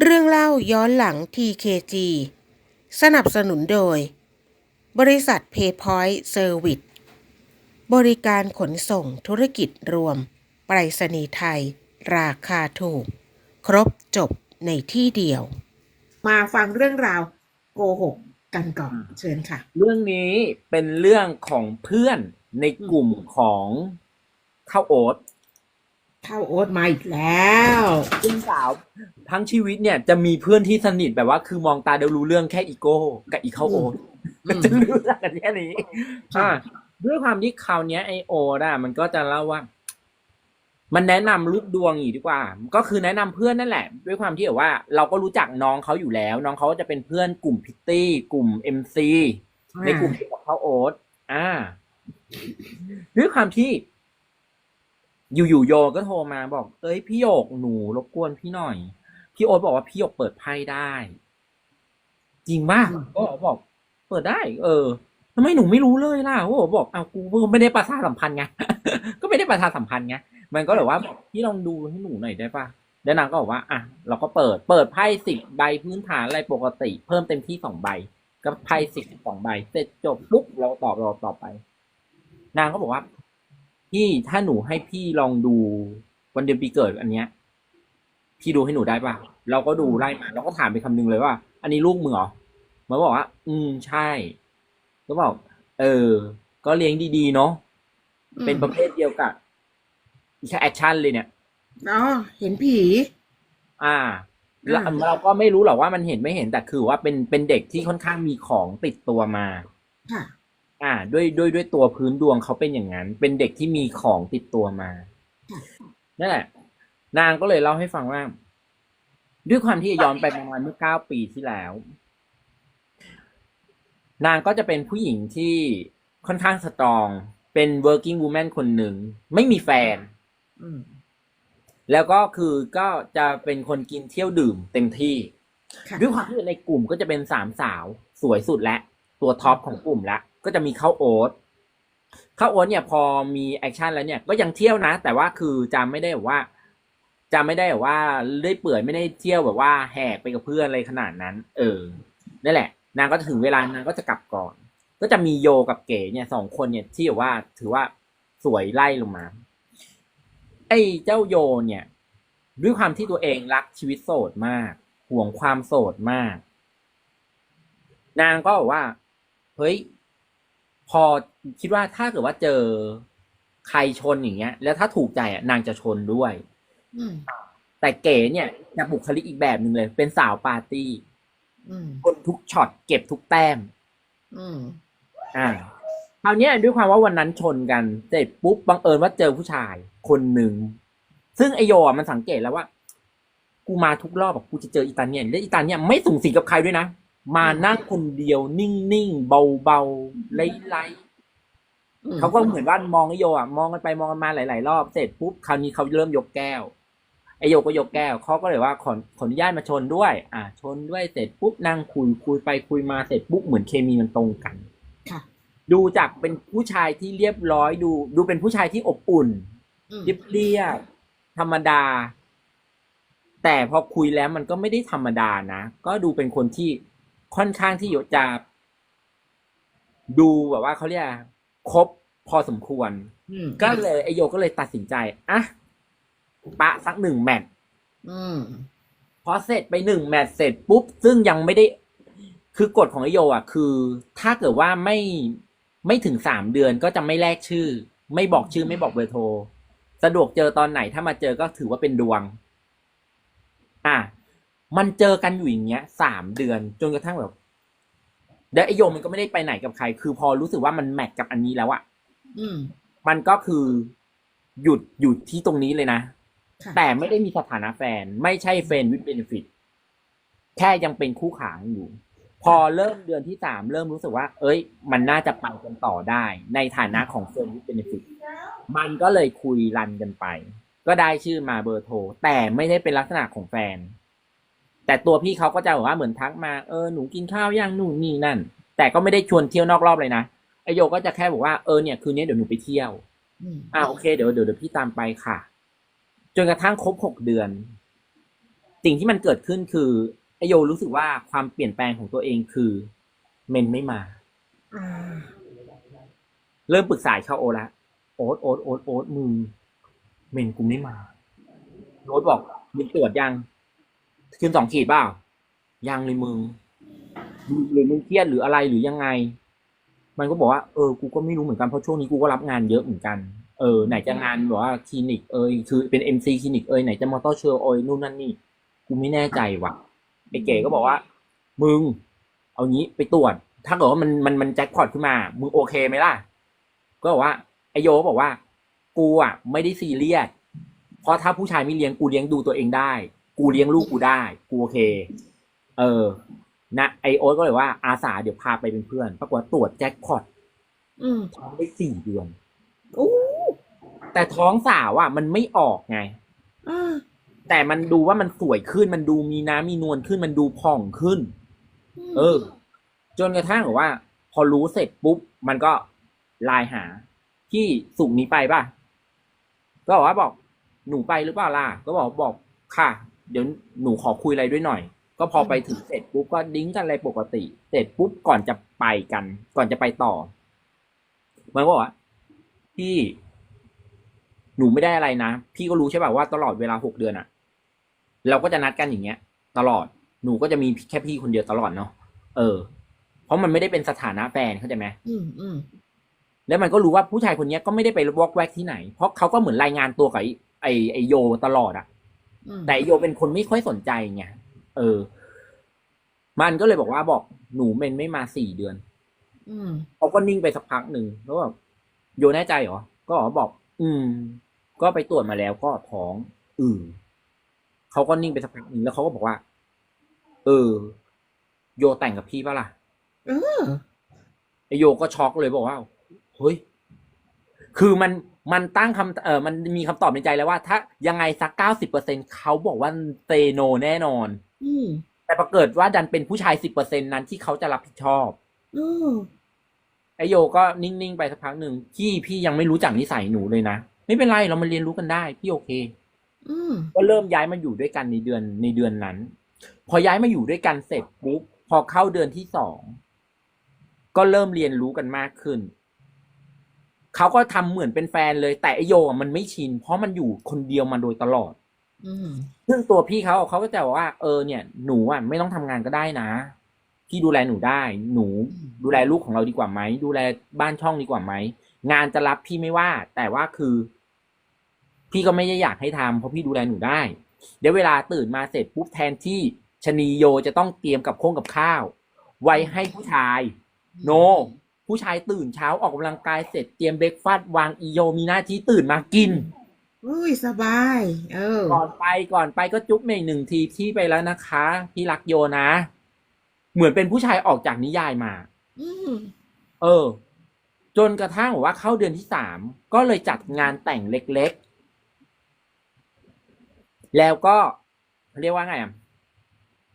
เรื่องเล่าย้อนหลัง TKG สนับสนุนโดย บริษัท PayPoint Service บริการขนส่งธุรกิจรวม ไปรษณีย์ไทย ราคาถูก ครบจบในที่เดียว มาฟังเรื่องราวโกหกกันก่อนเชิญค่ะ เรื่องนี้เป็นเรื่องของเพื่อนในกลุ่มของข้าวโอ๊ต เข้าโอ๊ตมาอีกแล้วซึ่งสาวทั้งชีวิตเนี่ยจะมีเพื่อนที่สนิทแบบว่า คือมองตาเดียวรู้เรื่องแค่อีโก้กับอีข้าวโอ๊ตอืมจะรู้จักกันแค่นี้ค่ะอ่าด้วยความที่คราวเนี้ยไอโอตอะมันก็จะเล่าว่า มันแนะนำลูกดวงอีกดีกว่า ก็คือแนะนำเพื่อนนั่นแหละ ด้วยความที่แบบว่า เราก็รู้จักน้องเขาอยู่แล้ว น้องเขาก็จะเป็นเพื่อนกลุ่มพิตตี้ กลุ่มเอ็มซีในกลุ่มเกี่ยวกับข้าวโอ๊ตอ่า ด้วยความที่ อยู่ๆโยก็โทรมาบอก เอ้ยพี่โยกหนูรบกวนพี่หน่อย พี่โอ๊ตบอกว่าพี่โยกเปิดไพ่ได้ จริงป่ะก็บอก เปิดได้ เออทำไมหนูไม่รู้เลยล่ะโอ้บอกเอากูกูไม่ได้ประชาสัมพันธ์ไงก็ไม่ได้ประชาสัมพันธ์ไงมันก็เลยว่าพี่ลองดูให้หนูหน่อยได้ป่ะแล้วนางก็บอกว่า อะ เราก็เปิด เปิดไพ่สิบใบพื้นฐานอะไรปกติ เพิ่มเต็มที่สองใบ ก็ไพ่สิบสองใบ เสร็จจบปุ๊บเราตอบเราตอบไป นางก็บอกว่า พี่ถ้าหนูให้พี่ลองดูวันเดือนปีเกิดอันเนี้ย พี่ดูให้หนูได้ป่ะเราก็ดูไล่มาเราก็ถามไปคำนึงเลยว่า อันนี้ลูกมึงเหรอมันบอกว่า อืมใช่ ก็บอก เออ ก็เลี้ยงดีๆเนาะเป็นประเภทเดียวกับอีแอคชั่นเลยเนี่ยอ๋อเห็นผี อ่าเราอ่าเราก็ไม่รู้หรอกว่ามันเห็นไม่เห็นแต่คือว่าเป็นเป็นเด็กที่ค่อนข้างมีของติดตัวมาค่ะ อ่า ด้วยด้วยด้วยตัวพื้นดวงเขาเป็นอย่างนั้น เป็นเด็กที่มีของติดตัวมาค่ะนั่นแหละ นางก็เลยเล่าให้ฟังว่า ด้วยความที่ย้อนไปประมาณเมื่อเก้าปีที่แล้ว นางก็จะเป็นผู้หญิงที่ค่อนข้างสตรอง เป็น working woman คนหนึ่ง ไม่มีแฟนอืมแล้วก็คือก็จะเป็นคนกินเที่ยวดื่มเต็มที่ค่ะด้วยความที่ในกลุ่มก็จะเป็นสามสาว สวยสุดและ ตัวท็อปของกลุ่มละ ก็จะมีข้าวโอ๊ตข้าวโอ๊ตเนี่ยพอมีแอคชั่นแล้วเนี่ยก็ยังเที่ยวนะ แต่ว่าคือจะไม่ได้แบบว่าจะไม่ได้แบบว่าเลื่อยเปื่อยไม่ได้เที่ยวแบบว่าแหกไปกับเพื่อนอะไรขนาดนั้น เออนั่นแหละ นางก็ถึงเวลานางก็จะกลับก่อน ก็จะมีโยกับเก๋เนี่ยสองคนเนี่ยที่แบบว่า ถือว่าสวยไล่ลงมา ไอ้เจ้าโยเนี่ย ด้วยความที่ตัวเองรักชีวิตโสดมาก ห่วงความโสดมาก นางก็บอกว่า เฮ้ย พอคิดว่าถ้าเกิดว่าเจอใครชนอย่างเงี้ย แล้วถ้าถูกใจอะนางจะชนด้วยอืมแต่เก๋เนี่ยจะบุคลิกอีกแบบหนึ่งเลย เป็นสาวปาร์ตี้อืมคนทุกช็อตเก็บทุกแต้มอืมอ่าคราวเนี้ยด้วยความว่าวันนั้นชนกันเสร็จปุ๊บบังเอิญว่าเจอผู้ชายคนหนึ่ง ซึ่งไอโยอะมันสังเกตแล้วว่า กูมาทุกรอบบอกกูจะเจออีตาเนี่ยแล้วอีตาเนี่ยไม่สูงสิงกับใครด้วยนะ มานั่งคนเดียว นิ่งๆเบาๆไล่ๆเขาก็เหมือนว่ามองไอโยอะมองกันไปมองกันมาหลายๆรอบเสร็จปุ๊บคราวนี้เขาเริ่มยกแก้วไอโยก็ยกแก้วเขาก็เลยว่าขอขออนุญาตมาชนด้วย อ่า ชนด้วยเสร็จปุ๊บนั่งคุยคุยไปคุยมาเสร็จปุ๊บเหมือนเคมีมันตรงกันค่ะดูจากเป็นผู้ชายที่เรียบร้อยดู ดูเป็นผู้ชายที่อบอุ่นอืมเรียบเรียบธรรมดา แต่พอคุยแล้วมันก็ไม่ได้ธรรมดานะ ก็ดูเป็นคนที่ ค่อนข้างที่จะดูแบบว่าเขาเรียกอะไรครบพอสมควรอืมก็เลยไอโยก็เลยตัดสินใจอะปะสักหนึ่งแมตช์อืมพอเสร็จไปหนึ่งแมตช์เสร็จปุ๊บ ซึ่งยังไม่ได้ คือกฎของไอโย อะ คือ ถ้าเกิดว่าไม่ไม่ถึงสามเดือนก็จะไม่แลกชื่อ ไม่บอกชื่อไม่บอกเบอร์โทร สะดวกเจอตอนไหนถ้ามาเจอก็ถือว่าเป็นดวง อะ มันเจอกันอยู่อย่างเงี้ยสามเดือนจนกระทั่งแบบเดี๋ยวไอโยมันก็ไม่ได้ไปไหนกับใคร คือพอรู้สึกว่ามันแมทกับอันนี้แล้วอะอืม มันก็คือหยุดหยุดที่ตรงนี้เลยนะ ค่ะแต่ไม่ได้มีสถานะแฟน ไม่ใช่เฟนวิดเบนฟิตแค่ยังเป็นคู่ขาอยู่ พอเริ่มเดือนที่สามเริ่มรู้สึกว่า เอ้ย มันน่าจะไปกันต่อได้ ในฐานะของเฟนวิดเบนฟิตมันก็เลยคุยรันกันไป ก็ได้ชื่อมาเบอร์โทรแต่ไม่ได้เป็นลักษณะของแฟน แต่ตัวพี่เขาก็จะแบบว่าเหมือนทักมาเออหนูกินข้าวย่างนู่นนี่นั่น แต่ก็ไม่ได้ชวนเที่ยวนอกรอบเลยนะไอโยก็จะแค่บอกว่าเออเนี่ยคืนนี้เดี๋ยวหนูไปเที่ยวอืมอ่าโอเคเดี๋ยวเดี๋ยวเดี๋ยวพี่ตามไปค่ะ จนกระทั่งครบหกเดือน สิ่งที่มันเกิดขึ้นคือไอโยรู้สึกว่าความเปลี่ยนแปลงของตัวเองคือ เมนไม่มาอ่าเริ่มปรึกษาเขาโอละโอ๊ตโอ๊ตโอ๊ตโอ๊ตมึงเมนกูไม่มาโอ๊ตบอกมึงตรวจยัง ขึ้นสองขีดเปล่ายังเลยมึงหรือมึงเครียดหรืออะไรหรือยังไง มันก็บอกว่าเออกูก็ไม่รู้เหมือนกันเพราะช่วงนี้กูก็รับงานเยอะเหมือนกันเออไหนจะงานแบบว่าคลินิกเอยคือเป็นเอ็มซีคลินิกเอยไหนจะมอเตอร์เชอร์เอยนู่นนั่นนี่กูไม่แน่ใจว่ะไอ้เก๋ก็บอกว่า มึง เอางี้ไปตรวจ ถ้าเกิดว่ามันมันมันแจ็คพอตขึ้นมา มึงโอเคไหมล่ะ ก็บอกว่าไอโยก็บอกว่า กูอะ ไม่ได้ซีเรียสเพราะถ้าผู้ชายไม่เลี้ยงกูเลี้ยงดูตัวเองได้ กูเลี้ยงลูกกูได้ กูโอเค เออ นะไอโอ๊ตก็เลยว่าอาสาเดี๋ยวพาไปเป็นเพื่อน ปรากฏว่าตรวจแจ็คพอตอืมท้องได้สี่เดือนโอ้แต่ท้องสาวอะ มันไม่ออกไงอ่าแต่มันดูว่ามันสวยขึ้น มันดูมีน้ำมีนวลขึ้น มันดูผ่องขึ้น เออ จนกระทั่งแบบว่า พอรู้เสร็จปุ๊บ มันก็ไลน์หา ที่สุกร์นี้ไปป่ะ ก็บอกว่าบอก หนูไปหรือเปล่าล่ะ ก็บอกบอกค่ะ เดี๋ยวหนูขอคุยอะไรด้วยหน่อย ก็พอไปถึงเสร็จปุ๊บก็ดิ้งกันอะไรปกติ เสร็จปุ๊บก่อนจะไปกัน ก่อนจะไปต่อ มันก็บอกว่าพี่หนูไม่ได้อะไรนะ พี่ก็รู้ใช่ป่ะว่าตลอดเวลาหกเดือนอะเราก็จะนัดกันอย่างเงี้ย ตลอดหนูก็จะมีแค่พี่คนเดียวตลอดเนาะเออ เพราะมันไม่ได้เป็นสถานะแฟนเข้าใจไหมอืมอืมแล้วมันก็รู้ว่าผู้ชายคนเนี้ยก็ไม่ได้ไปวอกแวกที่ไหน เพราะเขาก็เหมือนรายงานตัวกับไอ้ไอไอโยตลอดอะอืม แต่ไอ้โยเป็นคนไม่ค่อยสนใจไงเออ มันก็เลยบอกว่าบอกหนูเมนไม่มาสี่เดือนอืมเขาก็นิ่งไปสักพักหนึ่งแล้วแบบโยแน่ใจเหรอ ก็บอก อืม ก็ไปตรวจมาแล้วก็ท้อง อืมเขาก็นิ่งไปสักพักหนึ่งแล้วเขาก็บอกว่า เออ โยแต่งกับพี่ปะล่ะเออไอโยก็ช็อกเลยบอกว่าเฮ้ยคือมัน มันตั้งคำเออมันมีคำตอบในใจแล้วว่า ถ้ายังไงสักเก้าสิบเปอร์เซ็นเขาบอกว่าเตโนแน่นอน อืมแต่ปรากฏว่าดันเป็นผู้ชายสิบเปอร์เซ็นนั้นที่เขาจะรับผิดชอบเออไอโยก็นิ่ง ๆ ไปสักพักหนึ่งพี่พี่ยังไม่รู้จักนิสัยหนูเลยนะ ไม่เป็นไรเรามาเรียนรู้กันได้ พี่โอเค อืมก็เริ่มย้ายมาอยู่ด้วยกันในเดือนในเดือนนั้น พอย้ายมาอยู่ด้วยกันเสร็จปุ๊บพอเข้าเดือนที่สองก็เริ่มเรียนรู้กันมากขึ้น เขาก็ทำเหมือนเป็นแฟนเลย แต่ไอโยอะมันไม่ชิน เพราะมันอยู่คนเดียวมาโดยตลอดอืมซึ่งตัวพี่เขาเขาก็จะบอกว่า เออเนี่ย หนูอะไม่ต้องทำงานก็ได้นะพี่ดูแลหนูได้ หนูดูแลลูกของเราดีกว่าไหมดูแลบ้านช่องดีกว่าไหมงานจะรับพี่ไม่ว่า แต่ว่าคือ พี่ก็ไม่ได้อยากให้ทำเพราะพี่ดูแลหนูได้ เดี๋ยวเวลาตื่นมาเสร็จปุ๊บแทนที่ชะนีโยจะต้องเตรียมกับโค้งกับข้าว ไว้ให้ผู้ชาย โน ผู้ชายตื่นเช้าออกกำลังกายเสร็จเตรียมเบรกฟาสต์วางอีโยมีหน้าที่ตื่นมากิน อุ้ยสบาย เออ ก่อนไปก่อนไปก็จุ๊บเมย์หนึ่งทีพี่ไปแล้วนะคะพี่รักโยนะ เหมือนเป็นผู้ชายออกจากนิยายมา อืมเออ จนกระทั่งบอกว่าเข้าเดือนที่สามก็เลยจัดงานแต่งเล็กๆ แล้วก็เขาเรียกว่าไงอะ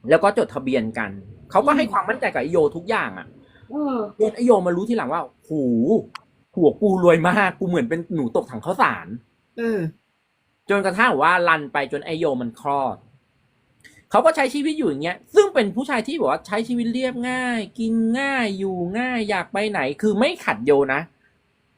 แล้วก็จดทะเบียนกัน เขาก็ให้ความมั่นใจกับไอโยทุกอย่างอะเออ จนไอโยมารู้ทีหลังว่าหูหัวกูรวยมากกูเหมือนเป็นหนูตกถังข้าวสารเออจนกระทั่งว่ารันไปจนไอโยมันคลอดเขาก็ใช้ชีวิตอยู่อย่างเงี้ย ซึ่งเป็นผู้ชายที่บอกว่าใช้ชีวิตเรียบง่าย กินง่ายอยู่ง่ายอยากไปไหน คือไม่ขัดโยนะ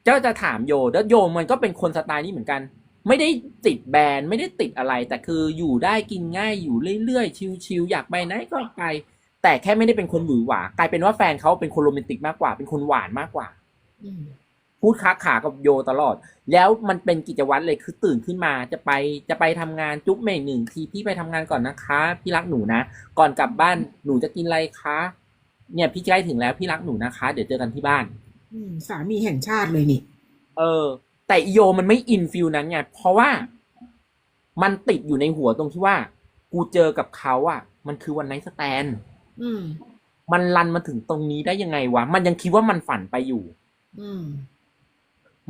เจ้าจะถามโยแล้วโยมันก็เป็นคนสไตล์นี้เหมือนกัน ไม่ได้ติดแบรนด์ไม่ได้ติดอะไร แต่คืออยู่ได้กินง่ายอยู่เรื่อยๆชิลๆอยากไปไหนก็ไป แต่แค่ไม่ได้เป็นคนหวือหวากลายเป็นว่าแฟนเขาเป็นคนโรแมนติกมากกว่า เป็นคนหวานมากกว่าอืมพูดค้าขากับโยตลอด แล้วมันเป็นกิจวัตรเลยคือตื่นขึ้นมาจะไปจะไปทำงานจุ๊บเมย์หนึ่งทีพี่ไปทำงานก่อนนะคะ พี่รักหนูนะก่อนกลับบ้านหนูจะกินอะไรคะ เนี่ยพี่ใกล้ถึงแล้วพี่รักหนูนะคะ เดี๋ยวเจอกันที่บ้านอืมสามีแห่งชาติเลยนี่ เออ แต่อีโยมันไม่อินฟิลนั้นไงเพราะว่ามันติดอยู่ในหัวตรงที่ว่า กูเจอกับเขาอะ มันคือวันไนท์สแตนอื มมันรันมาถึงตรงนี้ได้ยังไงวะ มันยังคิดว่ามันฝันไปอยู่ อืม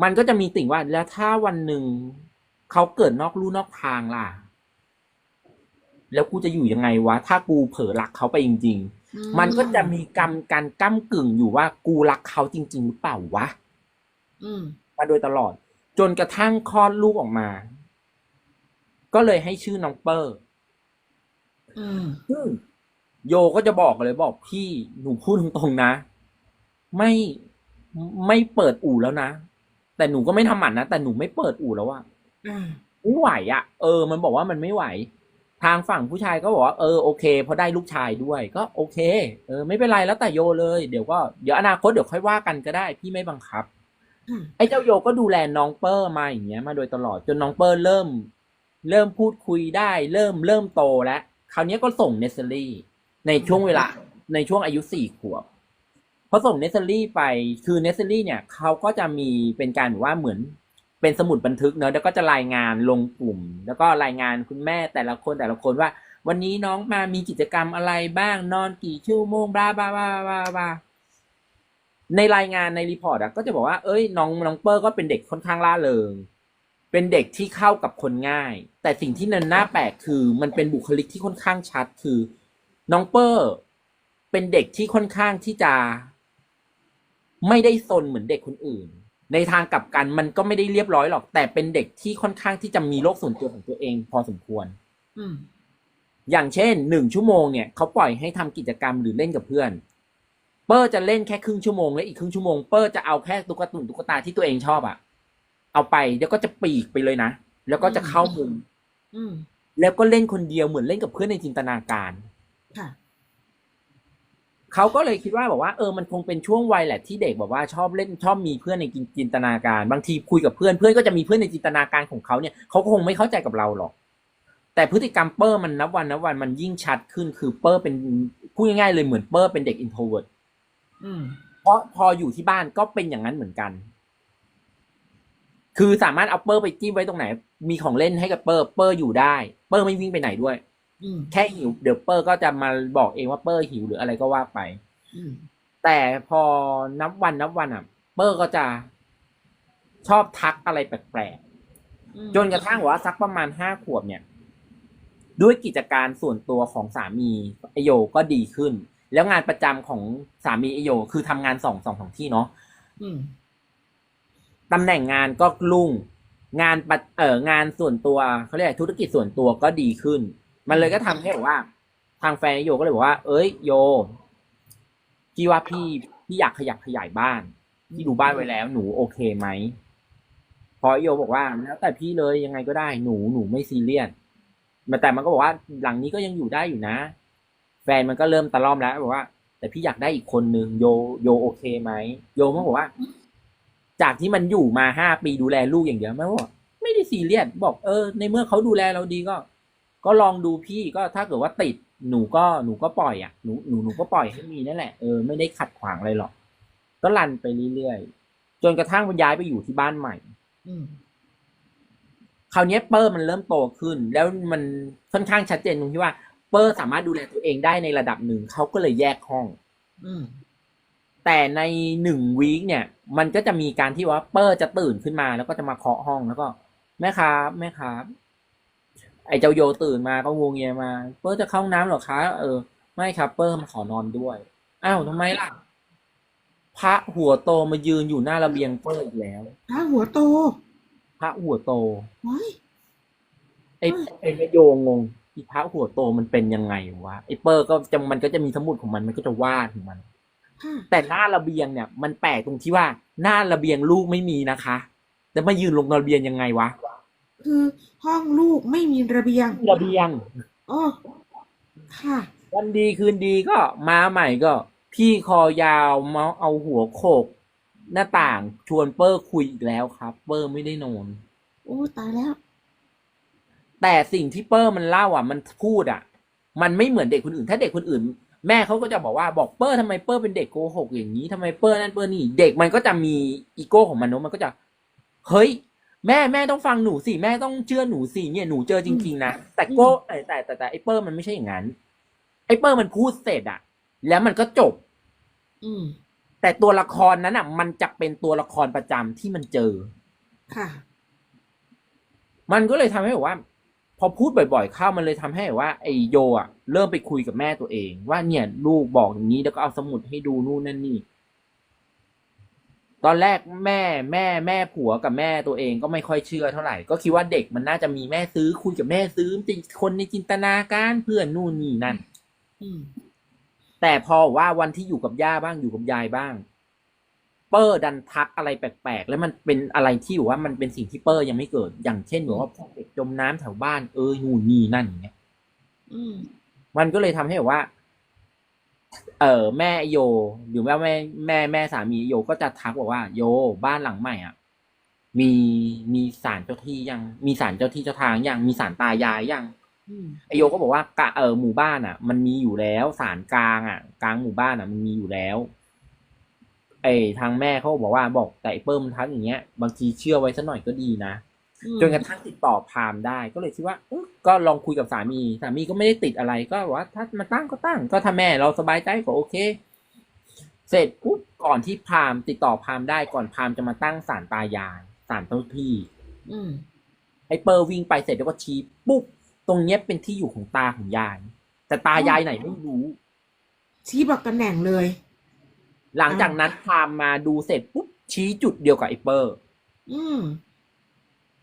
มันก็จะมีติ่งว่า แล้วถ้าวันหนึ่งเขาเกิดนอกลู่นอกทางล่ะ แล้วกูจะอยู่ยังไงวะ ถ้ากูเผลอรักเขาไปจริง ๆ มันก็จะมีกรรมการก้ากึ่งอยู่ว่า กูรักเขาจริง ๆ หรือเปล่าวะอืมมาโดยตลอด จนกระทั่งคลอดลูกออกมา ก็เลยให้ชื่อน้องเปอร์อืมซึ่ง โยก็จะบอกเลยบอกพี่หนูพูดตรงๆนะ ไม่ไม่เปิดอู่แล้วนะ แต่หนูก็ไม่ทำหมันนะแต่หนูไม่เปิดอู่แล้วอะอ่าไม่ไหวอะเออ มันบอกว่ามันไม่ไหว ทางฝั่งผู้ชายก็บอกว่าเออโอเคเพราะได้ลูกชายด้วย ก็โอเค เออ ไม่เป็นไรแล้วแต่โยเลย เดี๋ยวก็เดี๋ยวอนาคตเดี๋ยวค่อยว่ากันก็ได้ พี่ไม่บังคับอืมไอ้เจ้าโยก็ดูแลน้องเปอร์มาอย่างเงี้ยมาโดยตลอดจนน้องเปอร์เริ่ม เริ่มพูดคุยได้ เริ่มเริ่มโตแล้วคราวเนี้ยก็ส่งเนสเซอรี่ ในช่วงเวลา ในช่วงอายุสี่ขวบพอส่งเนสเซอรี่ไปคือเนสเซอรี่เนี่ยเขาก็จะมีเป็นการว่าเหมือนเป็นสมุดบันทึกเนอะแล้วก็จะรายงานลงกลุ่ม แล้วก็รายงานคุณแม่แต่ละคนแต่ละคนว่า วันนี้น้องมามีกิจกรรมอะไรบ้างนอนกี่ชั่วโมงบลาบลาบลาบลาบลาในรายงานในรีพอร์ตก็จะบอกว่าเอ้ยน้องน้องเปอร์ก็เป็นเด็กค่อนข้างล่าเริงเป็นเด็กที่เข้ากับคนง่าย แต่สิ่งที่นันน่าแปลกคือมันเป็นบุคลิกที่ค่อนข้างชัดคือ น้องเปอร์เป็นเด็กที่ค่อนข้างที่จะไม่ได้ซนเหมือนเด็กคนอื่น ในทางกลับกันมันก็ไม่ได้เรียบร้อยหรอก แต่เป็นเด็กที่ค่อนข้างที่จะมีโลกส่วนตัวของตัวเอง พอสมควรอืมอย่างเช่นหนึ่งชั่วโมงเนี่ยเขาปล่อยให้ทำกิจกรรมหรือเล่นกับเพื่อน เปอร์จะเล่นแค่ครึ่งชั่วโมงและอีกครึ่งชั่วโมงเปอร์จะเอาแค่ตุ๊กตาตุ่นตุ๊กตาที่ตัวเองชอบอะเอาไปแล้วก็จะปีกไปเลยนะแล้วก็จะเข้ามุมอืมแล้วก็เล่นคนเดียวเหมือนเล่นกับเพื่อนในจินตนาการ ค่ะเขาก็เลยคิดว่าแบบว่าเออมันคงเป็นช่วงวัยแหละที่เด็กแบบว่าชอบเล่นชอบมีเพื่อนในจินตนาการ บางทีคุยกับเพื่อนเพื่อนก็จะมีเพื่อนในจินตนาการของเขาเนี่ยเขาก็คงไม่เข้าใจกับเราหรอก แต่พฤติกรรมเปอร์มันนับวันนับวันมันยิ่งชัดขึ้นคือเปอร์เป็นพูดง่ายๆเลยเหมือนเปอร์เป็นเด็กอินโทรเวิร์ดอืมเพราะพออยู่ที่บ้านก็เป็นอย่างนั้นเหมือนกัน คือสามารถเอาเปอร์ไปจิ้มไว้ตรงไหน มีของเล่นให้กับเปอร์เปอร์อยู่ได้ เปอร์ไม่วิ่งไปไหนด้วยอืม แค่หิวเดี๋ยวเปอร์ก็จะมาบอกเองว่าเปอร์หิวหรืออะไรก็ว่าไปอืมแต่พอนับวันนับวันอะ เปอร์ก็จะชอบทักอะไรแปลกอืมๆจนกระทั่งว่าสักประมาณห้าขวบเนี่ย ด้วยกิจการส่วนตัวของสามีไอโยก็ดีขึ้น แล้วงานประจำของสามีไอโยคือทำงานสองสองสองที่เนาะอืมตำแหน่งงานก็รุ่ง งานปะเอองานส่วนตัวเขาเรียกอะไรธุรกิจส่วนตัวก็ดีขึ้น มันเลยก็ทำให้แบบว่า ทางแฟนโยก็เลยบอกว่า เอ้ยโยพี่ว่าพี่พี่อยากขยับขยายบ้านพี่ดูบ้านไว้แล้ว หนูโอเคไหมพอโยบอกว่าแล้วแต่พี่เลยยังไงก็ได้หนูหนูไม่ซีเรียสแต่มันก็บอกว่าหลังนี้ก็ยังอยู่ได้อยู่นะ แฟนมันก็เริ่มตะล่อมแล้วบอกว่า แต่พี่อยากได้อีกคนนึงโยโยโอเคไหมโยมันบอกว่า จากที่มันอยู่มาห้าปีดูแลลูกอย่างเดียวมันบอกไม่ได้ซีเรียสบอกเออ ในเมื่อเขาดูแลเราดีก็ ก็ลองดูพี่ก็ถ้าเกิดว่าติดหนูก็หนูก็ปล่อยอะหนูหนูหนูก็ปล่อยให้มีนั่นแหละเออไม่ได้ขัดขวางอะไรหรอกก็รันไปเรื่อยๆจนกระทั่งมันย้ายไปอยู่ที่บ้านใหม่ อืมคราวนี้เปอร์มันเริ่มโตขึ้น แล้วมันค่อนข้างชัดเจนตรงที่ว่า เปอร์สามารถดูแลตัวเองได้ในระดับหนึ่งเขาก็เลยแยกห้อง อืมแต่ในหนึ่งวีคเนี่ย มันก็จะมีการที่ว่าเปอร์จะตื่นขึ้นมา แล้วก็จะมาเคาะห้องแล้วก็ แม่ครับแม่ครับ ไอ้เจ้าโยตื่นมาก็งวงเงียมา เปอร์จะเข้าห้องน้ำเหรอคะ เออ ไม่ครับเปอร์มาขอนอนด้วย อ้าวทำไมล่ะ พระหัวโตมายืนอยู่หน้าระเบียงเปอร์อีกแล้ว พระหัวโตพระหัวโต ว้ายไอ้ไอ้แม่โยงงอีพระหัวโตมันเป็นยังไงวะไอ้เปอร์ก็จะมันก็จะมีสมุดของมันมันก็จะวาดของมันค่ะแต่หน้าระเบียงเนี่ย มันแปลกตรงที่ว่าหน้าระเบียงลูกไม่มีนะคะ แต่มายืนลงระเบียงยังไงวะ คือห้องลูกไม่มีระเบียงระเบียงโอ้ค่ะ วันดีคืนดีก็มาใหม่ก็ พี่คอยาวมาเอาหัวโขก หน้าต่างชวนเปอร์คุยอีกแล้วครับ เปอร์ไม่ได้นอนโอ้ตายแล้ว แต่สิ่งที่เปอร์มันเล่าอะ มันพูดอะ มันไม่เหมือนเด็กคนอื่น ถ้าเด็กคนอื่น แม่เขาก็จะบอกว่าบอกเปอร์ทำไมเปอร์เป็นเด็กโกหกอย่างนี้ทำไมเปอร์นั่นเปอร์นี่ เด็กมันก็จะมีอีโก้ของมันเนอะมันก็จะ เฮ้ย แม่แม่ต้องฟังหนูสิแม่ต้องเชื่อหนูสิเนี่ยหนูเจอจริงๆนะแต่โก้แต่แต่แต่แต่ไอ้เปอร์มันไม่ใช่อย่างนั้น ไอ้เปอร์มันพูดเสร็จอะแล้วมันก็จบ อืม แต่ตัวละครนั้นอะมันจะเป็นตัวละครประจำที่มันเจอ ค่ะ มันก็เลยทำให้แบบว่า พอพูดบ่อยๆเข้ามันเลยทำให้แบบว่าไอโยอะเริ่มไปคุยกับแม่ตัวเอง ว่าเนี่ย ลูกบอกอย่างนี้แล้วก็เอาสมุดให้ดูนู่นนั่นนี่ ตอนแรกแม่แม่แม่ผัวกับแม่ตัวเองก็ไม่ค่อยเชื่อเท่าไหร่ ก็คิดว่าเด็กมันน่าจะมีแม่ซื้อคุยกับแม่ซื้อจิคนในจินตนาการเพื่อนนู่นนี่นั่นอืมแต่พอว่าวันที่อยู่กับย่าบ้างอยู่กับยายบ้าง เปอร์ดันทักอะไรแปลกๆ แล้วมันเป็นอะไรที่อยู่ว่ามันเป็นสิ่งที่เปอร์ยังไม่เกิด อย่างเช่นแบบว่าพวกเด็กจมน้ำแถวบ้านเออนู่นนี่นั่นอย่างเงี้ยอืมมันก็เลยทำให้แบบว่า เออแม่โยหรือว่าแม่แม่แม่สามีโยก็จะทักบอกว่า โยบ้านหลังใหม่อะมีมีสารเจ้าที่ยังมีสารเจ้าที่เจ้าทางยังมีสารตายายยังอืมไอโยก็บอกว่ากะเออหมู่บ้านอะ มันมีอยู่แล้วสารกลางอะ กลางหมู่บ้านอะ มันมีอยู่แล้วไอทางแม่เขาบอกว่าบอกแต่ไอ้เปิ้มมันทักอย่างเงี้ย บางทีเชื่อไว้สักหน่อยก็ดีนะ จนกระทั่งติดต่อพราหมณ์ได้ก็เลยคิดว่าเอ้อก็ลองคุยกับสามีสามีก็ไม่ได้ติดอะไรก็บอกว่า ถ้ามาตั้งก็ตั้ง ก็ถ้าแม่เราสบายใจก็โอเค เสร็จปุ๊บก่อนที่พราหมณ์ติดต่อพราหมณ์ได้ก่อนพราหมณ์จะมาตั้งศาลตายายศาลเจ้าที่อืมไอ้เปอร์วิ่งไปเสร็จแล้วก็ชี้ปุ๊บตรงเนี้ยเป็นที่อยู่ของตาของยาย แต่ตายายไหนไม่รู้ชี้บอกตำแหน่งเลย หลังจากนั้นพราหมณ์มาดูเสร็จปุ๊บชี้จุดเดียวกับไอ้เปอร์ อืม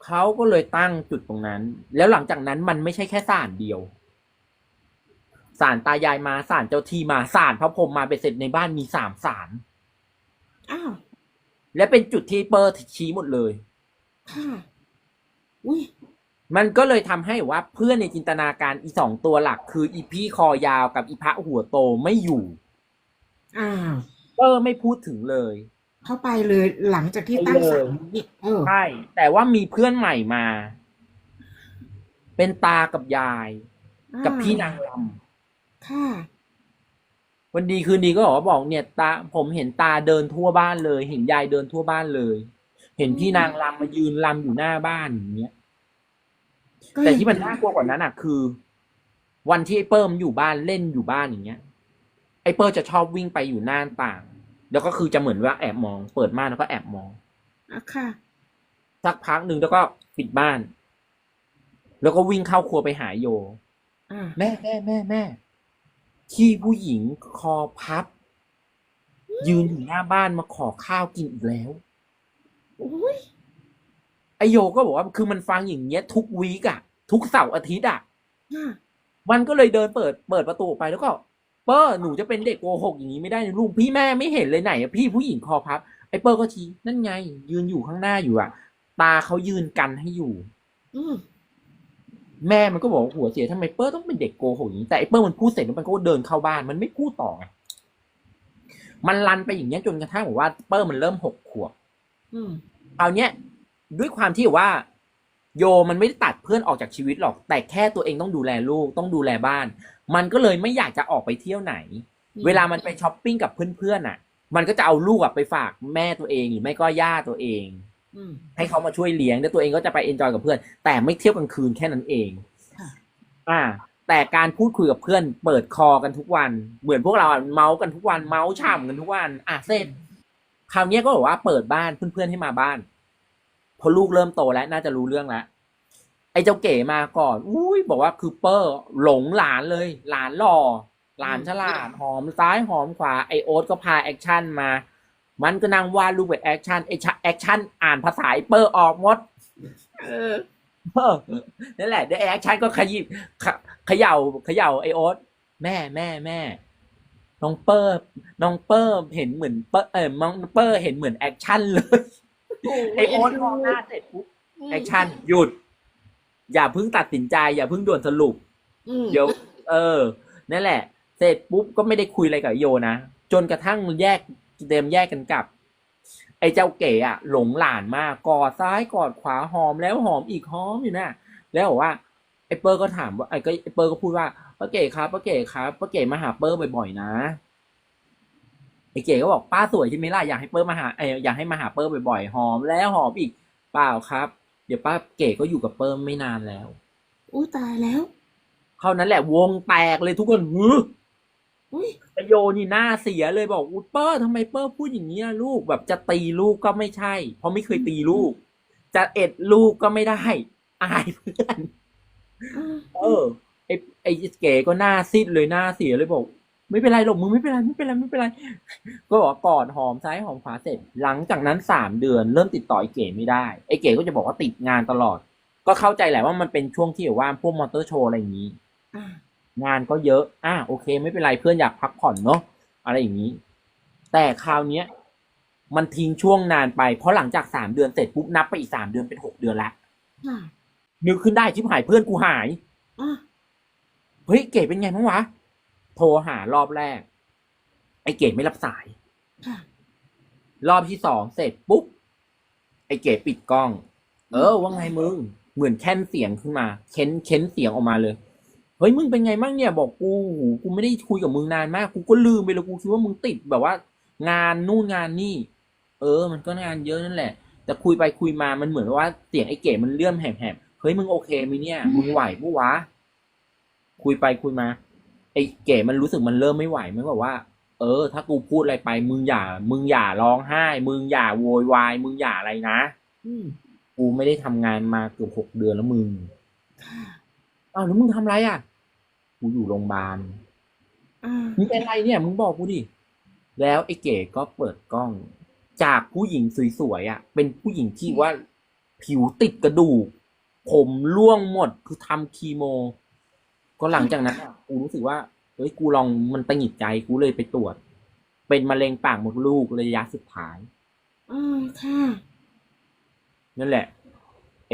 เขาก็เลยตั้งจุดตรงนั้น แล้วหลังจากนั้นมันไม่ใช่แค่ศาลเดียวศาลตายายมาศาลเจ้าที่มาศาลพระพรหมมาไปเสร็จในบ้านมีสามศาลอ้าวและเป็นจุดที่เปอร์ชี้หมดเลยค่ะอุ้ยมันก็เลยทำให้ว่าเพื่อนในจินตนาการอีสองตัวหลัก คืออีพี่คอยาวกับอีพระหัวโตไม่อยู่ อ้าวเปอร์ไม่พูดถึงเลย เข้าไปเลยหลังจากที่ตั้งศาลนี่เออใช่แต่ว่ามีเพื่อนใหม่มา เป็นตากับยาย กับพี่นางรค่ะำวันดีคืนดีก็บอกว่าบอกเนี่ย ตาผมเห็นตาเดินทั่วบ้านเลย เห็นยายเดินทั่วบ้านเลย เห็นพี่นางรำมายืนรำอยู่หน้าบ้านอย่างเงี้ยก็แต่ยังที่มันน่ากลัวกว่านั้นอะ คือ วันที่ไอ้เปิ้มนอยู่บ้านเล่นอยู่บ้านอย่างเงี้ยไอ้เปิ้ลจะชอบวิ่งไปอยู่หน้าต่าง แล้วก็คือจะเหมือนว่าแอบมอง เปิดม่านแล้วก็แอบมองอะค่ะ สักพักหนึ่งแล้วก็ปิดบ้าน แล้วก็วิ่งเข้าครัวไปหาโยอ่าแม่แม่แม่แม่ที่ผู้หญิงคอพับ ยืนอยู่หน้าบ้านมาขอข้าวกินอีกแล้วอุ้ยไอโยก็บอกว่าคือมันฟังอย่างเงี้ย ทุกวีกอะทุกเสาร์อาทิตย์อะอะมันก็เลยเดินเปิด เปิดประตูออกไปแล้วก็ เปอร์หนูจะเป็นเด็กโกหกอย่างนี้ไม่ได้นะลุงพี่แม่ไม่เห็นเลยไหนอะพี่ผู้หญิงคอพับไอเปอร์ก็ชี้นั่นไง ยืนอยู่ข้างหน้าอยู่อะตาเขายืนกันให้อยู่ อืมแม่มันก็บอกว่าหัวเสียทำไมเปอร์ต้องเป็นเด็กโกหกอย่างนี้แต่ไอ้เปอร์มันพูดเสร็จแล้วมันก็เดินเข้าบ้านมันไม่พูดต่อไงมันลันไปอย่างเงี้ยจนกระทั่งบอกว่าเปอร์มันเริ่มหกขวบอืมเอาเนี้ยด้วยความที่ว่า โยมันไม่ได้ตัดเพื่อนออกจากชีวิตหรอก แต่แค่ตัวเองต้องดูแลลูกต้องดูแลบ้าน มันก็เลยไม่อยากจะออกไปเที่ยวไหน เวลามันไปช้อปปิ้งกับเพื่อนๆอะ มันก็จะเอาลูกอะไปฝากแม่ตัวเองหรือไม่ก็ย่าตัวเองอืมให้เขามาช่วยเลี้ยงแล้วตัวเองก็จะไปเอนจอยกับเพื่อน แต่ไม่เที่ยวกลางคืนแค่นั้นเองค่ะอ่า แต่การพูดคุยกับเพื่อน เปิดคอกันทุกวัน เหมือนพวกเราอะเมาส์กันทุกวันเมาส์ฉ่ำกันทุกวันอะเสร็จคราวเนี้ยก็บอกว่าเปิดบ้านเพื่อนๆให้มาบ้านพอลูกเริ่มโตแล้วน่าจะรู้เรื่องแล้ว ไอ้เจ้าเก๋มาก่อน อุ้ยบอกว่าคือเปอร์หลงหลานเลย หลานหล่อ หลานฉลาดหอมซ้ายหอมขวา ไอโอ๊ตก็พาแอคชั่นมา มันก็นั่งวาดรูปแบบแอคชั่นไอชะแอคชั่นอ่านภาษาไอเปอร์ออกหมดเออเออนั่นแหละเดี๋ยวแอคชั่นก็ขยิบเขเขย่าเขย่าไอโอ๊ตแม่แม่แม่ น้องเปอร์น้องเปอร์เห็นเหมือนเปอร์เออน้องเปอร์เห็นเหมือนแอคชั่นเลยไอโอ๊ตมองหน้าเสร็จปุ๊บแอคชั่นหยุด อย่าเพิ่งตัดสินใจ อย่าเพิ่งด่วนสรุปอืมเดี๋ยวเออนั่นแหละ เสร็จปุ๊บก็ไม่ได้คุยอะไรกับไอ้โยนะ จนกระทั่งแยกเดิมแยกกันกลับ ไอ้เจ้าเก๋อะหลงหลานมากกอดซ้ายกอดขวาหอมแล้วหอมอีกหอมอยู่นะแล้วบอกว่าไอ้เปอร์ก็ถามว่าไอ้ก็ไอ้เปอร์ก็พูดว่าป้าเก๋ครับป้าเก๋ครับป้าเก๋มาหาเปอร์บ่อยๆนะไอ้เก๋ก็บอกป้าสวยใช่ไหมล่ะอยากให้เปอร์มาหาเอออยากให้มาหาเปอร์บ่อยๆหอมแล้วหอมอีกเปล่าครับ เดี๋ยวป้าเก๋ก็อยู่กับเปอร์ไม่นานแล้วอุ้ยตายแล้ว เท่านั้นแหละวงแตกเลยทุกคนหืออุ้ยไอโยนี่หน้าเสียเลยบอกอุ๊ยเปอร์ทำไมเปอร์พูดอย่างนี้ยลูกแบบจะตีลูกก็ไม่ใช่ เพราะไม่เคยตีลูก จะเอ็ดลูกก็ไม่ได้ อายเพื่อนอ่าเออไอไอเก๋ก็หน้าซีดเลยหน้าเสียเลยบอก ไม่เป็นไรหรอกมึงไม่เป็นไรไม่เป็นไรไม่เป็นไรก็บอกว่ากอดหอมซ้ายหอมขวาเสร็จ หลังจากนั้นสามเดือนเริ่มติดต่อไอ้เก๋ไม่ได้ไอ้เก๋ก็จะบอกว่าติดงานตลอด ก็เข้าใจแหละว่ามันเป็นช่วงที่แบบว่าพวกมอเตอร์โชว์อะไรอย่างนี้อ่างานก็เยอะ อะโอเค ไม่เป็นไรเพื่อนอยากพักผ่อนเนาะอะไรอย่างนี้ แต่คราวเนี้ยมันทิ้งช่วงนานไป เพราะหลังจากสามเดือนเสร็จปุ๊บนับไปอีกสามเดือนเป็นหกเดือนละอ่านึกขึ้นได้ชิบหายเพื่อนกูหายอ่าเฮ้ยเก๋เป็นไงบ้างวะ โทรหารอบแรก ไอ้เก๋ไม่รับสายค่ะรอบที่สองเสร็จปุ๊บ ไอ้เก๋ปิดกล้อง เออ ว่าไงมึง เหมือนแค้นเสียงขึ้นมา เค้นเค้นเสียงออกมาเลย เฮ้ยมึงเป็นไงบ้างเนี่ย บอกกูโหกูไม่ได้คุยกับมึงนานมาก กูก็ลืมไปเลยกูคิดว่ามึงติดแบบว่า งานนู่นงานนี่ เออ มันก็งานเยอะนั่นแหละ แต่คุยไปคุยมา มันเหมือนว่าเสียงไอ้เก๋มันเลื่อมแหบๆเฮ้ยมึงโอเคไหมเนี่ย มึงไหวปะวะ คุยไปคุยมา ไอ้เก๋มันรู้สึกมันเริ่มไม่ไหวมันบอกว่า เออ ถ้ากูพูดอะไรไป มึงอย่า มึงอย่าร้องไห้ มึงอย่าโวยวาย มึงอย่าอะไรนะอืมกูไม่ได้ทำงานมาเกือบหกเดือนแล้วมึงค่ะอ้าวแล้วมึงทำอะไรอะ กูอยู่โรงพยาบาลอ่ามึงเป็นอะไรเนี่ย มึงบอกกูดิ แล้วไอ้เก๋ก็เปิดกล้อง จากผู้หญิงสวยๆอะ เป็นผู้หญิงที่ว่าผิวติดกระดูก ผมร่วงหมดคือทำคีโม ก็หลังจากนั้นอะกูรู้สึกว่าเฮ้ยกูลองมันตังหิดใจกูเลยไปตรวจ เป็นมะเร็งปากมดลูกระยะสุดท้ายอ่าค่ะ นั่นแหละ ไอ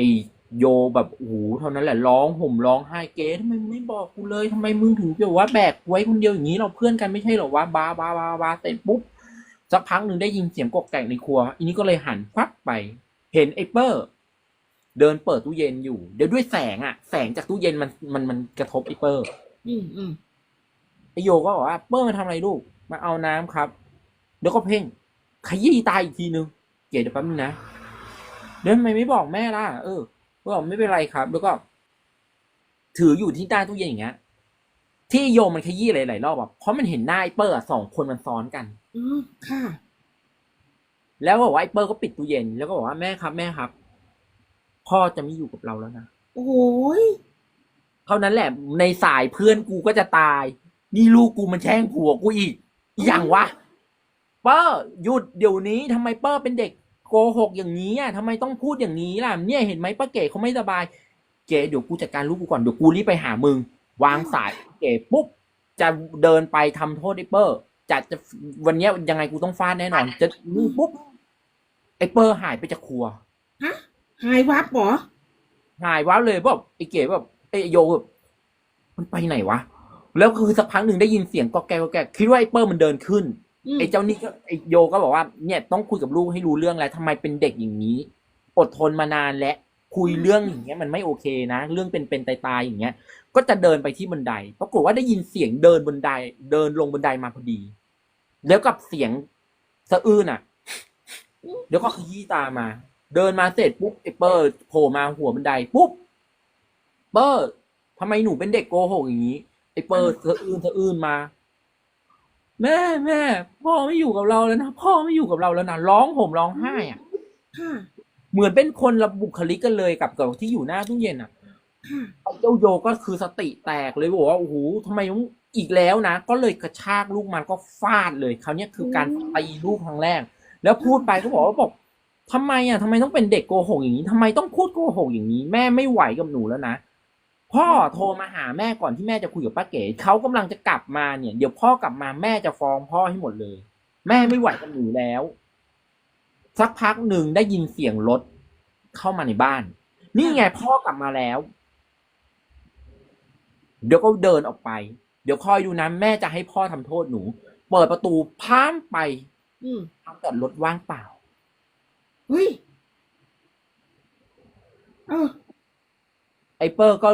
โยแบบโอ้โหเท่านั้นแหละร้องห่มร้องไห้เก๋ทำไมมึงไม่บอกกูเลยทำไมมึงถึงแบบว่าแบกไว้คนเดียวอย่างนี้เราเพื่อนกันไม่ใช่เหรอวะบาบาบาบาเสร็จปุ๊บสักพักหนึ่งได้ยินเสียงกกแกกในครัวอันนี้ก็เลยหันฟับไป เห็นไอ้เปอร์ เดินเปิดตู้เย็นอยู่ เดี๋ยวด้วยแสงอะแสงจากตู้เย็นมันมันมันกระทบไอ้เปอร์อืมอืมไอโยก็บอกว่าเปิ้ลมาทำอะไรลูก มาเอาน้ำครับ เดี๋ยวก็เพ่ง ขยี้ตายอีกทีนึงเก๋เดี๋ยวแป๊บนึงนะเดี๋ยวทำไมไม่บอกแม่ล่ะ เออก็บอกไม่เป็นไรครับ แล้วก็ ถืออยู่ที่ใต้ตู้เย็นอย่างเงี้ย ที่โยมันขยี้หลายๆรอบอะเพราะมันเห็นหน้าไอเปิ้ลอะสองคนมันซ้อนกัน อืมค่ะ แล้วบอกว่าไอเปิ้ลก็ปิดตู้เย็น แล้วก็บอกว่าแม่ครับแม่ครับ พ่อจะไม่อยู่กับเราแล้วนะโอ้ยเท่านั้นแหละ ในสายเพื่อนกูก็จะตาย นี่ลูกกูมันแช่งผัวกูอีกอหย่างวะ เปอร์หยุดเดี๋ยวนี้ทำไมเปอร์เป็นเด็กโกหกอย่างนี้อะทำไมต้องพูดอย่างนี้ล่ะ เนี่ยเห็นไหมป้าเก๋เขาไม่สบาย เก๋เดี๋ยวกูจัดการลูกกูก่อนเดี๋ยวกูรีบไปหามึง วางสายเก๋ปุ๊บจะเดินไปทำโทษไอ้เปอร์จะจะวันเนี้ยยังไงกูต้องฟาดแน่นอน จะนี่ปุ๊บไอ้เปอร์หายไปจากครัว ฮะ หายวับเหรอหายวับเลยแบบไอ้เก๋แบบไอ้โยแบบมันไปไหนวะ แล้วคือสักพักหนึ่งได้ยินเสียงก็แกก็แกคิดว่าไอ้เปอร์มันเดินขึ้นอืมไอ้เจ้านี่ก็ไอ้โยก็บอกว่าเนี่ยต้องคุยกับลูกให้รู้เรื่องแล้วทำไมเป็นเด็กอย่างนี้ อดทนมานานและคุยเรื่องอย่างเงี้ยมันไม่โอเคนะ เรื่องเป็นเป็นตายตายๆอย่างเงี้ย ก็จะเดินไปที่บันไดปรากฏว่าได้ยินเสียงเดินบนได เดินลงบันไดมาพอดี แล้วกับเสียงสะอื้นอะ เดี๋ยวก็ขยี้ตามมา เดินมาเสร็จปุ๊บไอ้เปิดโผล่มาหัวบันไดปุ๊บเปิดทำไมหนูเป็นเด็กโกหกอย่างนี้ไอ้เปิดสะอื้นสะอื้นมา แม่แม่พ่อไม่อยู่กับเราแล้วนะพ่อไม่อยู่กับเราแล้วนะร้องห่มร้องไห้อะค่ะเหมือนเป็นคนละบุคลิกกันเลยกับกับที่อยู่หน้าตู้เย็นอะค่ะไอ้เจ้าโยก็คือสติแตกเลยบอกว่าโอ้โหทำไมต้องอีกแล้วนะก็เลยกระชากลูกมันก็ฟาดเลยคราวเนี้ยคือการตีลูกครั้งแรกแล้วพูดไปก็บอกว่าบอก ทำไมอะทำไมต้องเป็นเด็กโกหกอย่างนี้ทำไมต้องพูดโกหกอย่างนี้ แม่ไม่ไหวกับหนูแล้วนะพ่อโทรมาหาแม่ก่อนที่แม่จะคุยกับป้าเก๋เขากำลังจะกลับมาเนี่ย เดี๋ยวพ่อกลับมาแม่จะฟ้องพ่อให้หมดเลย แม่ไม่ไหวกับหนูแล้ว สักพักหนึ่งได้ยินเสียงรถเข้ามาในบ้าน นี่ไงพ่อกลับมาแล้ว เดี๋ยวก็เดินออกไป เดี๋ยวคอยดูนะแม่จะให้พ่อทำโทษหนู เปิดประตูพามไปอืมทางจอดรถว่างเปล่า เฮ้ยเออไอ้เปอร์ก็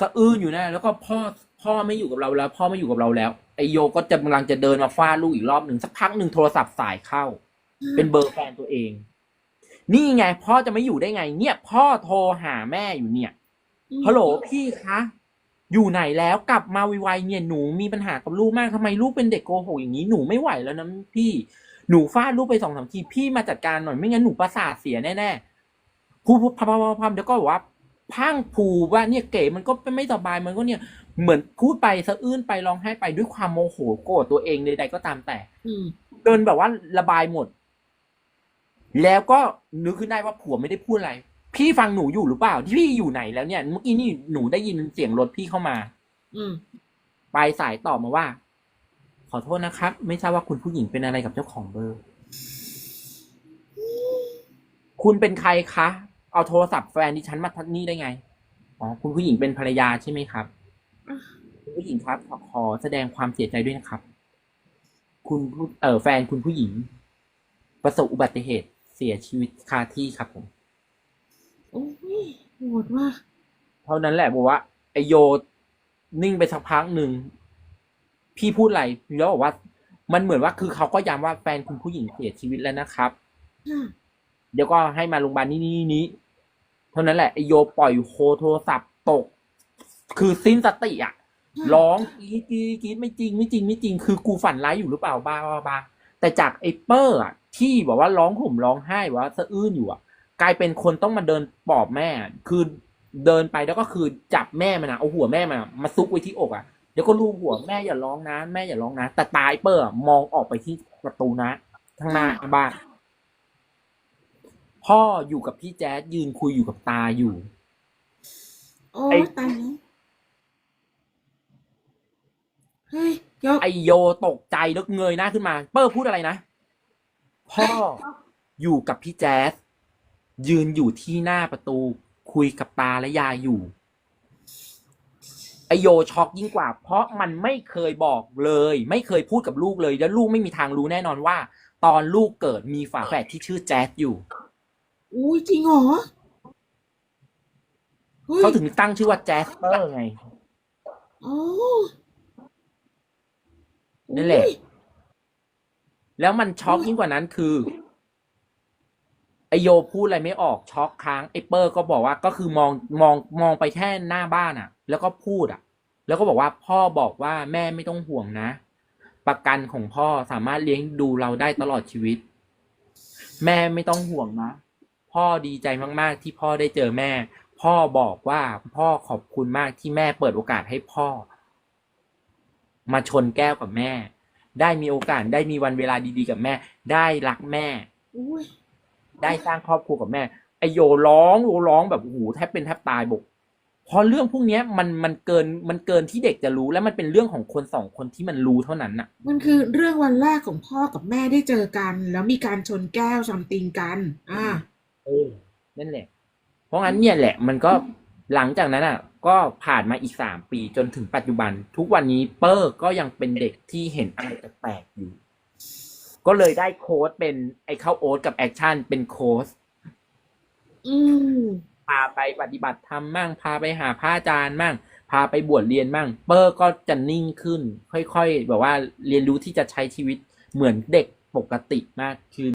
สะอื้นอยู่นะ แล้วก็พ่อพ่อไม่อยู่กับเราแล้ว พ่อไม่อยู่กับเราแล้ว ไอโยก็จะกำลังจะเดินมาฟาดลูกอีกรอบหนึ่งสักพักหนึ่งโทรศัพท์สายเข้า เป็นเบอร์แฟนตัวเอง นี่ไง พ่อจะไม่อยู่ได้ไง เนี่ยพ่อโทรหาแม่อยู่เนี่ยฮัลโหลพี่คะอยู่ไหนแล้วกลับมาไวๆเนี่ยหนูมีปัญหากับลูกมากทำไมลูกเป็นเด็กโกหกอย่างนี้หนูไม่ไหวแล้วนะพี่ หนูฟาดลูกไปสองสามทีพี่มาจัดการหน่อยไม่งั้นหนูประสาทเสียแน่ๆพูดพูดพามพามพามเดี๋ยวก็บอกว่าพังผูว่าเนี่ยเก๋มันก็ไม่สบายมันก็เนี่ยเหมือนพูดไปสะอื้นไปร้องไห้ไปด้วยความโมโหโกรธตัวเองใดๆก็ตามแต่อืมเดินแบบว่าระบายหมด แล้วก็นึกขึ้นได้ว่าผัวไม่ได้พูดอะไร พี่ฟังหนูอยู่หรือเปล่า ที่พี่อยู่ไหนแล้วเนี่ยเมื่อกี้นี่หนูได้ยินเสียงรถพี่เข้ามา อืมปลายสายตอบมาว่า ขอโทษนะครับ ไม่ทราบว่าคุณผู้หญิงเป็นอะไรกับเจ้าของเบอร์ คุณเป็นใครคะ เอาโทรศัพท์แฟนดิฉันมาทัดนี่ได้ไง อ๋อ คุณผู้หญิงเป็นภรรยาใช่ไหมครับอะคุณผู้หญิงครับ ขอขอแสดงความเสียใจด้วยนะครับ คุณผู้เออแฟนคุณผู้หญิง ประสบอุบัติเหตุเสียชีวิตคาที่ครับผม โอ้ยโหดว่ะเท่านั้นแหละบอกว่าไอโยนิ่งไปสักพักหนึ่ง พี่พูดอะไรแล้วบอกว่า มันเหมือนว่าคือเขาก็ย้ำว่าแฟนคุณผู้หญิงเสียชีวิตแล้วนะครับค่ะเดี๋ยวก็ให้มาโรงพยาบาลนี่นี่นี้เท่านั้นแหละไอโยปล่อยโคโทรศัพท์ตก คือสิ้นสติอะร้องกรีดกรีดกรีดไม่จริงไม่จริงไม่จริง คือกูฝันร้ายอยู่หรือเปล่าบ้าบ้าบ้าแต่จากไอเปอร์อะที่บอกว่าร้องห่มร้องไห้ว่าสะอื้นอยู่อะ กลายเป็นคนต้องมาเดินปลอบแม่ คือเดินไปแล้วก็คือจับแม่มันนะเอาหัวแม่มันอะมาซุกไว้ที่อกอะ เดี๋ยวก็ลูบหัวแม่อย่าร้องนะแม่อย่าร้องนะแต่ตาไอเปอร์อะมองออกไปที่ประตูนะทางหน้าบ้านพ่ออยู่กับพี่แจ๊ดยืนคุยอยู่กับตาอยู่โอ้ไอ้ตายแล้วเฮ้ยยกไอโยตกใจแล้วเงยหน้าขึ้นมา เปอร์พูดอะไรนะพ่ออยู่กับพี่แจ๊สยืนอยู่ที่หน้าประตู คุยกับตาและยายอยู่ไอโยช็อกยิ่งกว่า เพราะมันไม่เคยบอกเลย ไม่เคยพูดกับลูกเลย แล้วลูกไม่มีทางรู้แน่นอนว่า ตอนลูกเกิดมีฝาแฝดที่ชื่อแจ๊สอยู่ อุ้ยจริงเหรอฮ้ยเขาถึงตั้งชื่อว่าแจ๊สเปอร์ไง อ๋อนั่นแหละอุ๊ยแล้วมันช็อกยิ่งกว่านั้นคือ ไอโยพูดอะไรไม่ออกช็อกค้างไอเปอร์ก็บอกว่าก็คือมองมองมองไปแค่หน้าบ้านอะ แล้วก็พูดอะ แล้วก็บอกว่าพ่อบอกว่าแม่ไม่ต้องห่วงนะ ประกันของพ่อสามารถเลี้ยงดูเราได้ตลอดชีวิต แม่ไม่ต้องห่วงนะพ่อดีใจมากๆ ที่พ่อได้เจอแม่ พ่อบอกว่าพ่อขอบคุณมากที่แม่เปิดโอกาสให้พ่อ มาชนแก้วกับแม่ ได้มีโอกาสได้มีวันเวลาดีๆกับแม่ ได้รักแม่อุ้ย ได้สร้างครอบครัวกับแม่ไอโยร้องโยร้องแบบโอ้โหแทบเป็นแทบตายบอกเพราะเรื่องพวกเนี้ยมันมันเกินมันเกินที่เด็กจะรู้และมันเป็นเรื่องของคนสองคนที่มันรู้เท่านั้นน่ะ มันคือเรื่องวันแรกของพ่อกับแม่ได้เจอกัน แล้วมีการชนแก้วซัมติงกัน อ่าเออนั่นแหละ เพราะงั้นเนี่ยแหละ มันก็หลังจากนั้นอะ ก็ผ่านมาอีกสามปีจนถึงปัจจุบัน ทุกวันนี้เปอร์ก็ยังเป็นเด็กที่เห็นอะไรแปลกๆอยู่ ก็เลยได้โค้ดเป็นไอ้เข้าโอ๊ตกับแอคชั่นเป็นโค้ดอืมพาไปปฏิบัติธรรมมั่งพาไปหาพระอาจารย์มั่ง พาไปบวชเรียนมั่ง เปอร์ก็จะนิ่งขึ้น ค่อยๆ แบบว่าเรียนรู้ที่จะใช้ชีวิตเหมือนเด็กปกติมากขึ้น